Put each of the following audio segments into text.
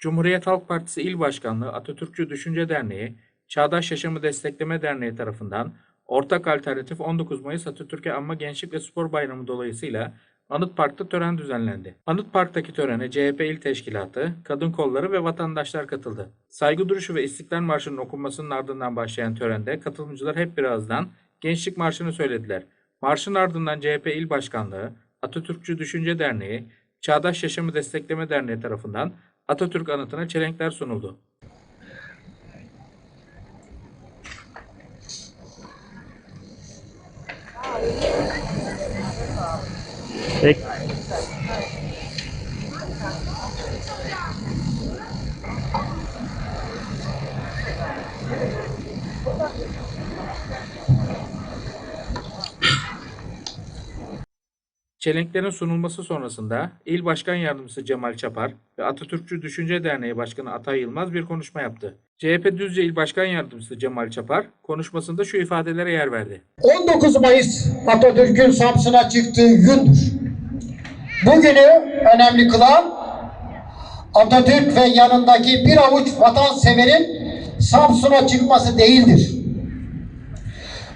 Cumhuriyet Halk Partisi İl Başkanlığı Atatürkçü Düşünce Derneği, Çağdaş Yaşamı Destekleme Derneği tarafından Ortak Alternatif 19 Mayıs Atatürk'e Anma Gençlik ve Spor Bayramı dolayısıyla Anıt Park'ta tören düzenlendi. Anıt Park'taki törene CHP İl Teşkilatı, kadın kolları ve vatandaşlar katıldı. Saygı duruşu ve İstiklal Marşı'nın okunmasının ardından başlayan törende katılımcılar hep bir ağızdan Gençlik Marşı'nı söylediler. Marşın ardından CHP İl Başkanlığı, Atatürkçü Düşünce Derneği, Çağdaş Yaşamı Destekleme Derneği tarafından Atatürk anıtına çelenkler sunuldu. Peki. Çelenklerin sunulması sonrasında İl Başkan Yardımcısı Cemal Çapar ve Atatürkçü Düşünce Derneği Başkanı Atay Yılmaz bir konuşma yaptı. CHP Düzce İl Başkan Yardımcısı Cemal Çapar konuşmasında şu ifadelere yer verdi. 19 Mayıs Atatürk'ün Samsun'a çıktığı gündür. Bugünü önemli kılan Atatürk ve yanındaki bir avuç vatanseverin Samsun'a çıkması değildir.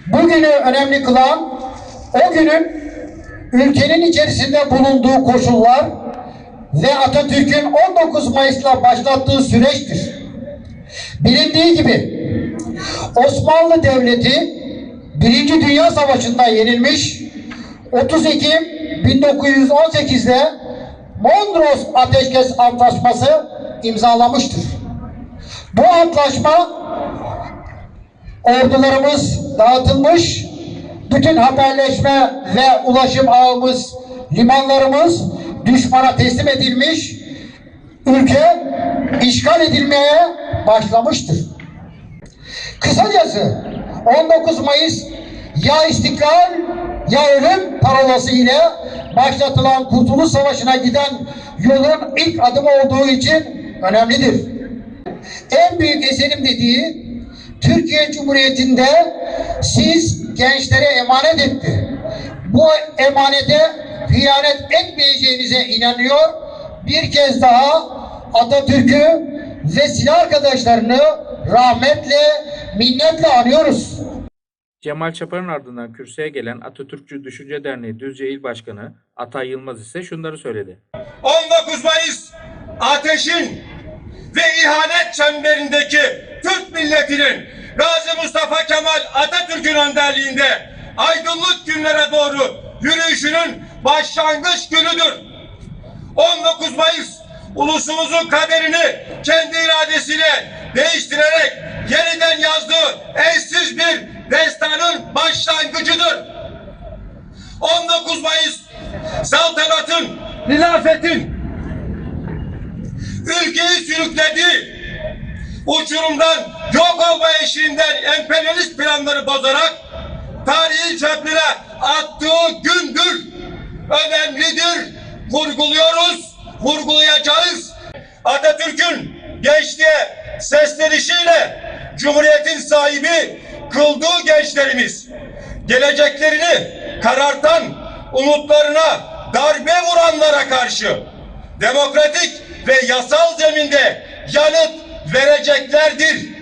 Bugünü önemli kılan o günün ülkenin içerisinde bulunduğu koşullar ve Atatürk'ün 19 Mayıs'la başlattığı süreçtir. Bilindiği gibi Osmanlı Devleti Birinci Dünya Savaşı'nda yenilmiş 30 Ekim 1918'de Mondros Ateşkes Antlaşması imzalamıştır. Bu antlaşma ordularımız dağıtılmış, bütün haberleşme ve ulaşım ağımız, limanlarımız düşmana teslim edilmiş, ülke işgal edilmeye başlamıştır. Kısacası 19 Mayıs ya istiklal ya ölüm parolası ile başlatılan Kurtuluş Savaşı'na giden yolun ilk adımı olduğu için önemlidir. En büyük eserim dediği Türkiye Cumhuriyeti'nde siz gençlere emanet etti. Bu emanete hıyanet etmeyeceğinize inanıyor. Bir kez daha Atatürk'ü ve silah arkadaşlarını rahmetle, minnetle anıyoruz. Cemal Çapar'ın ardından kürsüye gelen Atatürkçü Düşünce Derneği Düzce İl Başkanı Atay Yılmaz ise şunları söyledi. 19 Mayıs ateşin ve ihanet çemberindeki Türk milletinin Gazi Mustafa Atatürk'ün önderliğinde aydınlık günlere doğru yürüyüşünün başlangıç günüdür. 19 Mayıs ulusumuzun kaderini kendi iradesiyle değiştirerek yeniden yazdığı eşsiz bir destanın başlangıcıdır. 19 Mayıs saltanatın, hilafetin ülkeyi sürüklediği uçurumdan yok olma eşiğinden emperyalist planları bozarak tarihi çöplüğe attığı gündür. Önemlidir. Vurguluyoruz, vurgulayacağız. Atatürk'ün gençliğe seslenişiyle Cumhuriyetin sahibi kıldığı gençlerimiz geleceklerini karartan umutlarına darbe vuranlara karşı demokratik ve yasal zeminde yanıt vereceklerdir.